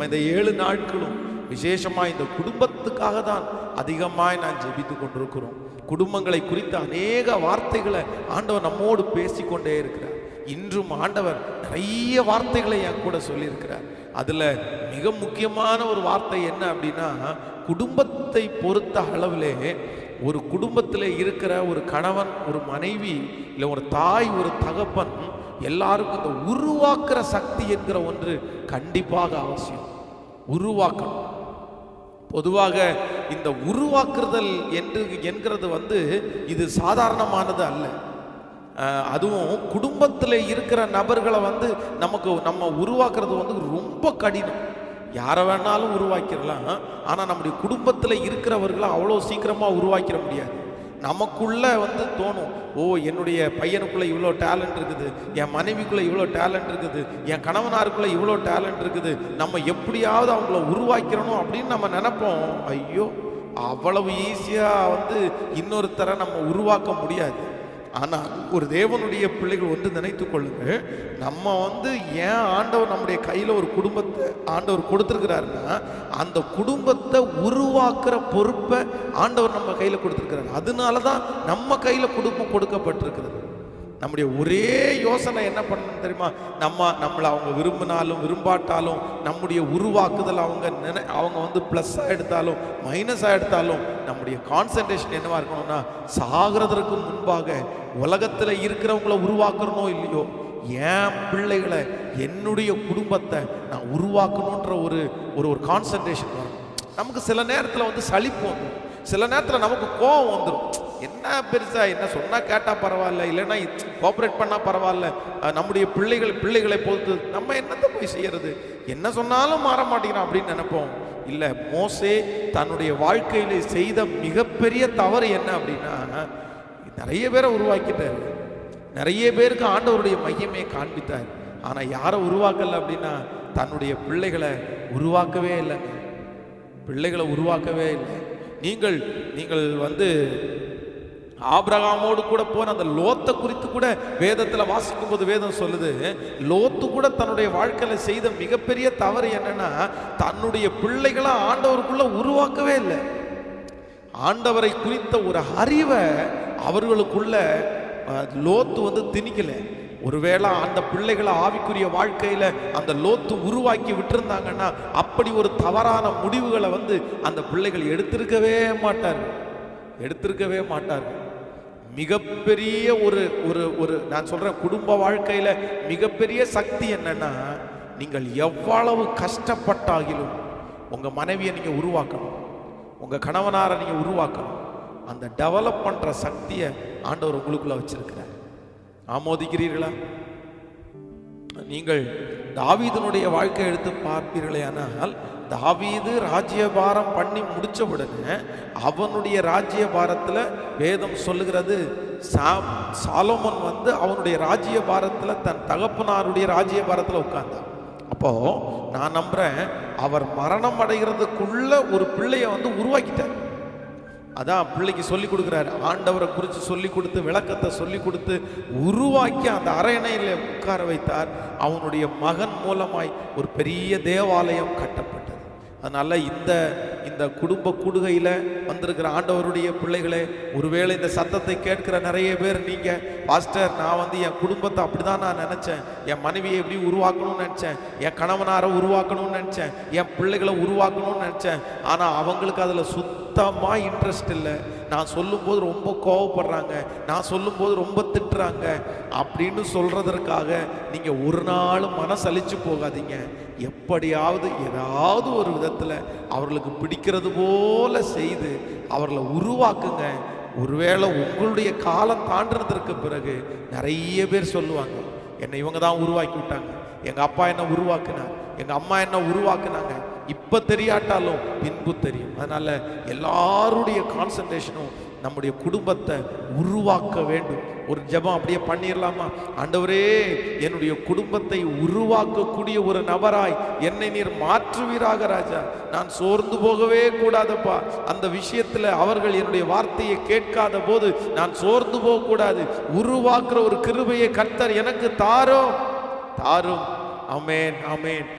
நம்ம இந்த ஏழு நாட்களும் விசேஷமாக இந்த குடும்பத்துக்காக தான் அதிகமாக நான் ஜெபித்து கொண்டிருக்கிறோம். குடும்பங்களை குறித்த அநேக வார்த்தைகளை ஆண்டவர் நம்மோடு பேசிக்கொண்டே இருக்கிறார். இன்றும் ஆண்டவர் நிறைய வார்த்தைகளை என் கூட சொல்லியிருக்கிறார். அதில் மிக முக்கியமான ஒரு வார்த்தை என்ன அப்படின்னா குடும்பத்தை பொறுத்த அளவிலே ஒரு குடும்பத்தில் இருக்கிற ஒரு கணவன் ஒரு மனைவி இல்லை ஒரு தாய் ஒரு தகப்பன் எல்லாருக்கும் இந்த உருவாக்குற சக்தி என்கிற ஒன்று கண்டிப்பாக அவசியம். உருவாக்கணும். பொதுவாக இந்த உருவாக்குதல் என்று என்கிறது வந்து இது சாதாரணமானது அல்ல. அதுவும் குடும்பத்தில் இருக்கிற நபர்களை வந்து நமக்கு நம்ம உருவாக்குறது வந்து ரொம்ப கடினம். யாரை வேணாலும் உருவாக்கிடலாம். ஆனால் நம்முடைய குடும்பத்தில் இருக்கிறவர்களை அவ்வளோ சீக்கிரமாக உருவாக்கிட முடியாது. நமக்குள்ளே வந்து தோணும் ஓ என்னுடைய பையனுக்குள்ளே இவ்வளோ டேலண்ட் இருக்குது என் மனைவிக்குள்ளே இவ்வளோ டேலண்ட் இருக்குது என் கணவனாருக்குள்ளே இவ்வளோ டேலண்ட் இருக்குது நம்ம எப்படியாவது அவங்கள உருவாக்கிறணும் அப்படின்னு நம்ம நினைப்போம். ஐயோ அவ்வளவு ஈஸியாக வந்து இன்னொருத்தரை நம்ம உருவாக்க முடியாது. ஆனால் ஒரு தேவனுடைய பிள்ளைகள் வந்து நினைத்து கொள்ளுங்க நம்ம வந்து ஏன் ஆண்டவர் நம்முடைய கையில் ஒரு குடும்பத்தை ஆண்டவர் கொடுத்துருக்கிறாருன்னா அந்த குடும்பத்தை உருவாக்குற பொறுப்பை ஆண்டவர் நம்ம கையில் கொடுத்துருக்கிறார். அதனால தான் நம்ம கையில் குடும்பம் கொடுக்கப்பட்டிருக்கிறது. நம்முடைய ஒரே யோசனை என்ன பண்ணணும் தெரியுமா? நம்ம நம்மளை அவங்க விரும்பினாலும் விரும்பாட்டாலும் நம்முடைய உருவாக்குதல் அவங்க நினை அவங்க வந்து ப்ளஸ்ஸாக எடுத்தாலும் மைனஸாக எடுத்தாலும் நம்முடைய கான்சன்ட்ரேஷன் என்னவாக இருக்கணும்னா சாகிறதற்கு முன்பாக உலகத்தில் இருக்கிறவங்கள உருவாக்குறனோ இல்லையோ என் பிள்ளைகளை என்னுடைய குடும்பத்தை நான் உருவாக்கணுன்ற ஒரு ஒரு ஒரு கான்சன்ட்ரேஷன் வரும் நமக்கு சில நேரத்தில் வந்து சலிப்பு வந்துடும் சில நேரத்தில் நமக்கு கோபம் வந்துடும் என்ன பெருசா? என்ன சொன்னா கேட்டா பரவாயில்ல இல்லைன்னா கோஆப்ரேட் பண்ணா பரவாயில்ல. நம்முடைய பிள்ளைகள் பிள்ளைகளை பொறுத்து நம்ம என்னத்தை போய் செய்யறது? என்ன சொன்னாலும் மாற மாட்டேங்கிறோம் அப்படின்னு நினைப்போம். இல்லை மோசே தன்னுடைய வாழ்க்கையில செய்த மிகப்பெரிய தவறு என்ன அப்படின்னா நிறைய பேரை உருவாக்கிட்டாரு. நிறைய பேருக்கு ஆண்டவருடைய மையமே காண்பித்தார். ஆனால் யாரை உருவாக்கலை அப்படின்னா தன்னுடைய பிள்ளைகளை உருவாக்கவே இல்லைங்க பிள்ளைகளை உருவாக்கவே இல்லை. நீங்கள் நீங்கள் வந்து ஆபிரகாமோடு கூட போன அந்த லோத்தை குறித்து கூட வேதத்தில் வாசிக்கும் போது வேதம் சொல்லுது லோத்து கூட தன்னுடைய வாழ்க்கையில் செய்த மிகப்பெரிய தவறு என்னன்னா தன்னுடைய பிள்ளைகளை ஆண்டவருக்குள்ள உருவாக்கவே இல்லை. ஆண்டவரை குறித்த ஒரு அறிவை அவர்களுக்குள்ள லோத்து வந்து திணிக்கலை. ஒருவேளை அந்த பிள்ளைகளை ஆவிக்குரிய வாழ்க்கையில் அந்த லோத்து உருவாக்கி விட்டுருந்தாங்கன்னா அப்படி ஒரு தவறான முடிவுகளை வந்து அந்த பிள்ளைகள் எடுத்திருக்கவே மாட்டார்கள். எடுத்திருக்கவே மாட்டார்கள். மிகப்பெரிய ஒரு ஒரு ஒரு நான் சொல்றேன் குடும்ப வாழ்க்கையில மிகப்பெரிய சக்தி என்னன்னா நீங்கள் எவ்வளவு கஷ்டப்பட்டாகிலும் உங்க மனைவியை நீங்க உருவாக்கணும். உங்க கணவனாரை நீங்க உருவாக்கணும். அந்த டெவலப் பண்ற சக்தியை ஆண்டவர் உங்களுக்குள்ள வச்சிருக்கிறார். ஆமோதிக்கிறீர்களா? நீங்கள் தாவீதனுடைய வாழ்க்கை எடுத்து பார்ப்பீர்களே ஆனால் தாவீது ராஜ்யபாரம் பண்ணி முடிச்ச உடனே அவனுடைய ராஜ்யபாரத்தில் வேதம் சொல்லுகிறது. சா சாலோமன் வந்து அவனுடைய ராஜ்யபாரத்தில் தன் தகப்பனாருடைய ராஜ்யபாரத்தில் உட்கார்ந்தான். அப்போ நான் நம்புறேன் அவர் மரணம் அடைகிறதுக்குள்ள ஒரு பிள்ளைய வந்து உருவாக்கிட்டார். அதான் பிள்ளைக்கு சொல்லி கொடுக்குறாரு. ஆண்டவரை குறித்து சொல்லி கொடுத்து விளக்கத்தை சொல்லி கொடுத்து உருவாக்கி அந்த அரையணையில் உட்கார வைத்தார். அவனுடைய மகன் மூலமாய் ஒரு பெரிய தேவாலயம் கட்டப்பட்டது. அதனால் இந்த இந்த குடும்ப கூடுகையில் வந்திருக்கிற ஆண்டவருடைய பிள்ளைகளே ஒருவேளை இந்த சத்தத்தை கேட்கிற நிறைய பேர் நீங்கள் பாஸ்டர் நான் வந்து என் குடும்பத்தை அப்படிதான் நான் நினச்சேன். என் மனைவியை எப்படி உருவாக்கணும்னு நினச்சேன். என் கணவனாரை உருவாக்கணும்னு நினச்சேன். என் பிள்ளைகளை உருவாக்கணும்னு நினச்சேன். ஆனால் அவங்களுக்கு அதில் சுத்தமாக இன்ட்ரெஸ்ட் இல்லை. நான் சொல்லும்போது ரொம்ப கோவப்படுறாங்க. நான் சொல்லும்போது ரொம்ப திட்டுறாங்க. அப்படின்னு சொல்கிறதற்காக நீங்கள் ஒரு நாளும் மனசளிச்சு போகாதீங்க. எப்படியாவது ஏதாவது ஒரு விதத்தில் அவர்களுக்கு பிடிக்கிறது போல செய்து அவர்களை உருவாக்குங்க. ஒருவேளை உங்களுடைய காலம் தாண்டினதற்கு பிறகு நிறைய பேர் சொல்லுவாங்க என்னை இவங்க தான் உருவாக்கி விட்டாங்க. எங்கள் அப்பா என்ன உருவாக்குனார்? எங்கள் அம்மா என்ன உருவாக்குனாங்க? இப்போ தெரியாட்டாலும் பின்பு தெரியும். அதனால் எல்லாருடைய கான்சன்ட்ரேஷனும் நம்முடைய குடும்பத்தை உருவாக்க வேண்டும். ஒரு ஜெபம் அப்படியே பண்ணிடலாமா ஆண்டவரே என்னுடைய குடும்பத்தை உருவாக்கக்கூடிய ஒரு நபராய் என்னை நீர் மாற்றுவீராக ராஜா. நான் சோர்ந்து போகவே கூடாதப்பா. அந்த விஷயத்தில் அவர்கள் என்னுடைய வார்த்தையை கேட்காத போது நான் சோர்ந்து போகக்கூடாது. உருவாக்குற ஒரு கிருபையை கர்த்தர் எனக்கு தாரும். தாரும். அமேன் அமேன்